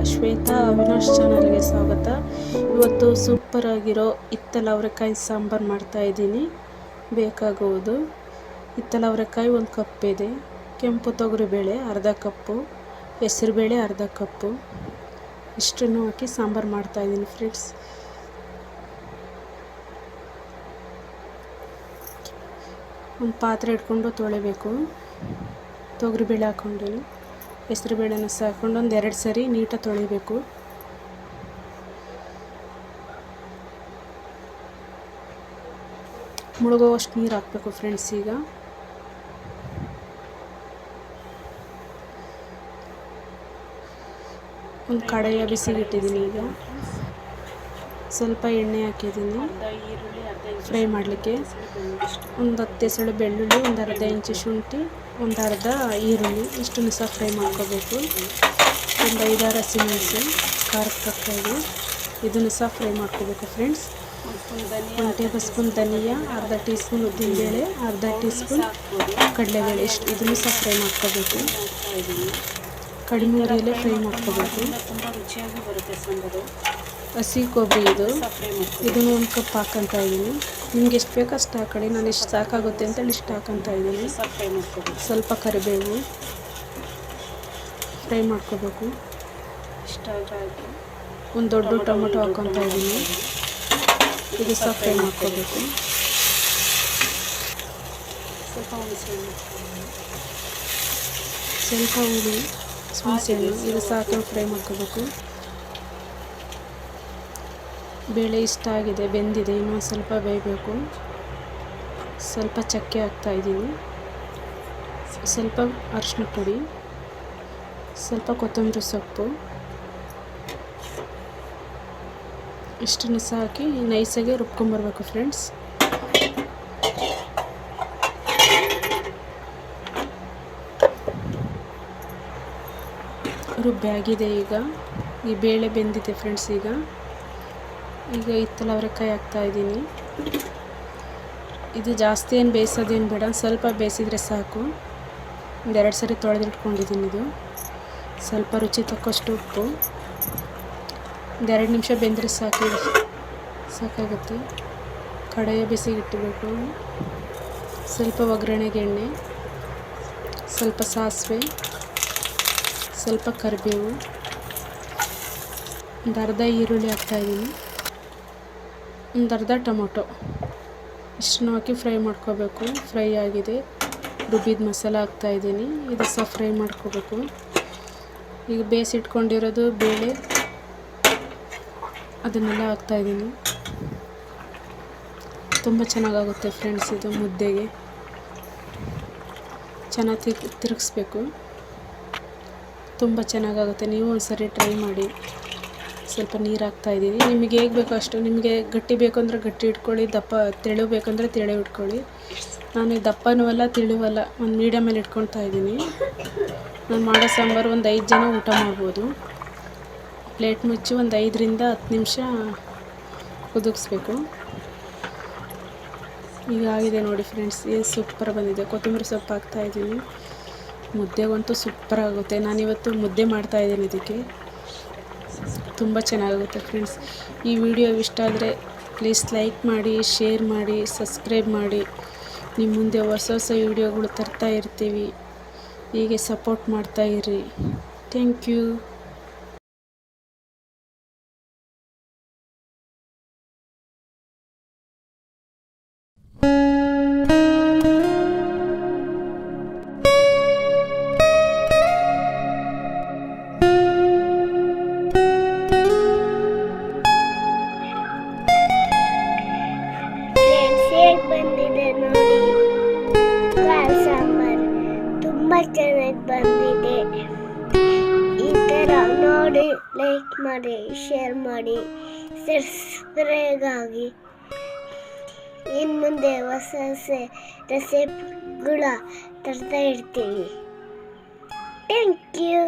ಅವಿನಾಶ್ ಚಾನಲ್ಗೆ ಸ್ವಾಗತ. ಇವತ್ತು ಸೂಪರ್ ಆಗಿರೋ ಹಿತ್ತಲ ಅವರೆಕಾಯಿ ಸಾಂಬಾರು ಮಾಡ್ತಾ ಇದ್ದೀನಿ. ಬೇಕಾಗುವುದು. ಹಿತ್ತಲ ಅವರೆಕಾಯಿ ಒಂದು ಕಪ್ ಇದೆ. ಕೆಂಪು ತೊಗರಿಬೇಳೆ ಅರ್ಧ ಕಪ್ಪು. ಹೆಸರುಬೇಳೆ ಅರ್ಧ ಕಪ್ಪು. ಇಷ್ಟನ್ನು ಹಾಕಿ ಸಾಂಬಾರು ಮಾಡ್ತಾ ಇದ್ದೀನಿ ಫ್ರೆಂಡ್ಸ್ ಒಂದು ಪಾತ್ರೆ ಇಟ್ಕೊಂಡು ತೊಳಿಬೇಕು. ತೊಗರಿಬೇಳೆ ಹಾಕ್ಕೊಂಡು ಹೆಸ್ರು ಬೇಳೆನ ಸಹ ಹಾಕ್ಕೊಂಡು ಒಂದು ಎರಡು ಸರಿ ನೀಟಾಗಿ ತೊಳಿಬೇಕು. ಮುಳುಗೋವಷ್ಟು ನೀರು ಹಾಕಬೇಕು ಫ್ರೆಂಡ್ಸ್ ಈಗ. ಒಂದು ಕಡೆಯ ಬಿಸಿಗಿಟ್ಟಿದ್ದೀನಿ ಈಗ. ಸ್ವಲ್ಪ ಎಣ್ಣೆ ಹಾಕಿದ್ದೀನಿ ಫ್ರೈ ಮಾಡಲಿಕ್ಕೆ. ಒಂದು ಹತ್ತು ಎಸಳು ಬೆಳ್ಳುಳ್ಳಿ, ಒಂದು ಅರ್ಧ ಇಂಚು ಶುಂಠಿ ಒಂದು ಅರ್ಧ ಈರುಳ್ಳಿ ಇಷ್ಟನ್ನು ಸಹ ಫ್ರೈ ಮಾಡ್ಕೋಬೇಕು. ಒಂದು ಐದಾರು ಹಸಿಮೆಣಸು ಖಾರಕ್ಕೆ ತಕ್ಕಡಿ ಇದನ್ನು ಸಹ ಫ್ರೈ ಮಾಡ್ಕೋಬೇಕು ಫ್ರೆಂಡ್ಸ್. ಒಂದು ಟೇಬಲ್ ಸ್ಪೂನ್ ಧನಿಯಾ, ಅರ್ಧ ಟೀ ಸ್ಪೂನ್ ಉದ್ದಿನಬೇಳೆ, ಅರ್ಧ ಟೀ ಸ್ಪೂನ್ ಕಡಲೆಬೇಳೆ ಇಷ್ಟು ಇದನ್ನು ಸಹ ಫ್ರೈ ಮಾಡ್ಕೋಬೇಕು. ಕಡಿಮೆ ಉರಿಯಲ್ಲೇ ಫ್ರೈ ಮಾಡ್ಕೋಬೇಕು. ತುಂಬ ರುಚಿಯಾಗಿ ಬರುತ್ತೆ ಹಸಿ ಕೊಬ್ಬರಿ ಇದು. ಇದನ್ನು ಒಂದು ಕಪ್ ಹಾಕಂತ ಇದ್ದೀನಿ. ನಿಮ್ಗೆ ಎಷ್ಟು ಬೇಕೋ ಅಷ್ಟು ಹಾಕೊಳ್ಳಿ. ನಾನು ಎಷ್ಟು ಸಾಕಾಗುತ್ತೆ ಅಂತೇಳಿ ಇಷ್ಟು ಹಾಕಂತ ಇದ್ದೀನಿ. ಸ್ವಲ್ಪ ಕರಿಬೇವು. ಫ್ರೈ ಮಾಡ್ಕೋಬೇಕು. ಒಂದು ದೊಡ್ಡ ಟೊಮೊಟೊ ಹಾಕೊತ ಇದ್ದೀನಿ. ಇದು ಸಹ ಫ್ರೈ ಮಾಡ್ಕೋಬೇಕು. ಸ್ವಲ್ಪ ಹುಳಿ ಹುಣಸೆಹಣ್ಣು ಇದು ಸಹ ಫ್ರೈ ಮಾಡ್ಕೋಬೇಕು. ಬೇಳೆ ಇಷ್ಟ ಆಗಿದೆ, ಬೆಂದಿದೆ ಇನ್ನೊಂದು ಸ್ವಲ್ಪ ಬೇಯಬೇಕು. ಸ್ವಲ್ಪ ಚಕ್ಕೆ ಹಾಕ್ತಾ ಇದ್ದೀನಿ. ಸ್ವಲ್ಪ ಅರಿಶಿನ ಪುಡಿ, ಸ್ವಲ್ಪ ಕೊತ್ತಂಬರಿ ಸೊಪ್ಪು. ಇಷ್ಟನ್ನು ಸಹ ಹಾಕಿ ನೈಸಾಗೆ ರುಬ್ಕೊಂಬರ್ಬೇಕು ಫ್ರೆಂಡ್ಸ್ ರುಬ್ಬಿ ಆಗಿದೆ ಈಗ. ಈ ಬೇಳೆ ಬೆಂದಿದೆ ಫ್ರೆಂಡ್ಸ್ ಈಗ. ಈಗ ಹಿತ್ತಲ ಅವರೆಕಾಯಿ ಹಾಕ್ತಾ ಇದ್ದೀನಿ. ಇದು ಜಾಸ್ತಿ ಏನು ಬೇಯಿಸೋದೇನು ಬೇಡ, ಸ್ವಲ್ಪ ಬೇಯಿಸಿದರೆ ಸಾಕು. ಒಂದೆರಡು ಸರಿ ತೊಳೆದಿಟ್ಕೊಂಡಿದ್ದೀನಿ ಇದು. ಸ್ವಲ್ಪ ರುಚಿ ತಕ್ಕಷ್ಟು ಉಪ್ಪು. ಒಂದೆರಡು ನಿಮಿಷ ಬೆಂದರೆ ಸಾಕು ಸಾಕಾಗುತ್ತೆ. ಕಡೆಯ ಬಿಸಿ ಇಟ್ಟಬೇಕು ಸ್ವಲ್ಪ ಒಗ್ಗರಣೆಗೆ ಎಣ್ಣೆ, ಸ್ವಲ್ಪ ಸಾಸಿವೆ, ಸ್ವಲ್ಪ ಕರಿಬೇವು. ಒಂದು ಅರ್ಧ ಈರುಳ್ಳಿ ಹಾಕ್ತಾಯಿದ್ದೀನಿ ಒಂದು ಅರ್ಧ ಟೊಮೊಟೊ. ಇಷ್ಟನ್ನು ಹಾಕಿ ಫ್ರೈ ಮಾಡ್ಕೋಬೇಕು. ಫ್ರೈ ಆಗಿದೆ. ರುಬ್ಬಿದ ಮಸಾಲ ಹಾಕ್ತಾಯಿದ್ದೀನಿ ಇದು ಸಹ ಫ್ರೈ ಮಾಡ್ಕೋಬೇಕು. ಈಗ ಬೇಯಿಸಿಟ್ಕೊಂಡಿರೋದು ಬೇಳೆ. ಅದನ್ನೆಲ್ಲ ಹಾಕ್ತಾಯಿದ್ದೀನಿ ತುಂಬ ಚೆನ್ನಾಗಾಗುತ್ತೆ ಫ್ರೆಂಡ್ಸ್ ಇದು ಮುದ್ದೆಗೆ. ಚೆನ್ನಾಗಿ ತಿರ್, ತಿರುಗಿಸ್ಬೇಕು. ತುಂಬ ಚೆನ್ನಾಗಾಗುತ್ತೆ. ನೀವು ಒಂದ್ಸರಿ ಟ್ರೈ ಮಾಡಿ. ಸ್ವಲ್ಪ ನೀರು ಹಾಕ್ತಾ ಇದ್ದೀನಿ ನಿಮಗೆ ಹೇಗೆ ಬೇಕೋ ಅಷ್ಟು, ನಿಮಗೆ ಗಟ್ಟಿ ಬೇಕು ಅಂದರೆ ಗಟ್ಟಿ ಇಟ್ಕೊಳ್ಳಿ, ದಪ್ಪ ತೆಳು ಬೇಕಂದರೆ ತೆಳು ಇಟ್ಕೊಳ್ಳಿ. ನಾನು ದಪ್ಪನೂ ಅಲ್ಲ ತೆಳುವಲ್ಲ ಒಂದು ಮೀಡಿಯಮಲ್ಲಿ ಇಟ್ಕೊಳ್ತಾ ಇದ್ದೀನಿ. ನಾನು ಮಾಡೋ ಸಾಂಬಾರು ಒಂದು ಐದು ಜನ ಊಟ ಮಾಡ್ಬೋದು. ಪ್ಲೇಟ್ ಮುಚ್ಚಿ ಒಂದು ಐದರಿಂದ ಹತ್ತು ನಿಮಿಷ ಕುದಿಸ್ಬೇಕು. ಈಗ ಆಗಿದೆ ನೋಡಿ ಫ್ರೆಂಡ್ಸ್, ಏನು ಸೂಪರ್ ಬಂದಿದೆ. ಕೊತ್ತಂಬರಿ ಸೊಪ್ಪು ಹಾಕ್ತಾಯಿದ್ದೀನಿ ಮುದ್ದೆಗಂತೂ ಸೂಪರ್ ಆಗುತ್ತೆ. ನಾನಿವತ್ತು ಮುದ್ದೆ ಮಾಡ್ತಾಯಿದ್ದೀನಿ ಇದಕ್ಕೆ. ತುಂಬ ಚೆನ್ನಾಗುತ್ತೆ ಫ್ರೆಂಡ್ಸ್. ಈ ವಿಡಿಯೋ ಇಷ್ಟ ಆದರೆ ಪ್ಲೀಸ್ ಲೈಕ್ ಮಾಡಿ, ಶೇರ್ ಮಾಡಿ, ಸಬ್ಸ್ಕ್ರೈಬ್ ಮಾಡಿ. ನಿಮ್ಮ ಮುಂದೆ ಹೊಸ ಹೊಸ ವಿಡಿಯೋಗಳು ತರ್ತಾ ಇರ್ತೀವಿ. ಹೀಗೆ ಸಪೋರ್ಟ್ ಮಾಡ್ತಾ ಇರಿ. Thank you. ಚೆನ್ನಾಗಿ ಬಂದಿದೆ. ಈ ಥರ ನೋಡಿ ಲೈಕ್ ಮಾಡಿ ಶೇರ್ ಮಾಡಿ ಸಬ್ಸ್ಕ್ರೈಬ್ ಇನ್ನು ಮುಂದೆ ಹೊಸ ಹೊಸ ರೆಸಿಪಿಗಳ ತರ್ತಾ ಇರ್ತೀವಿ ಥ್ಯಾಂಕ್ ಯು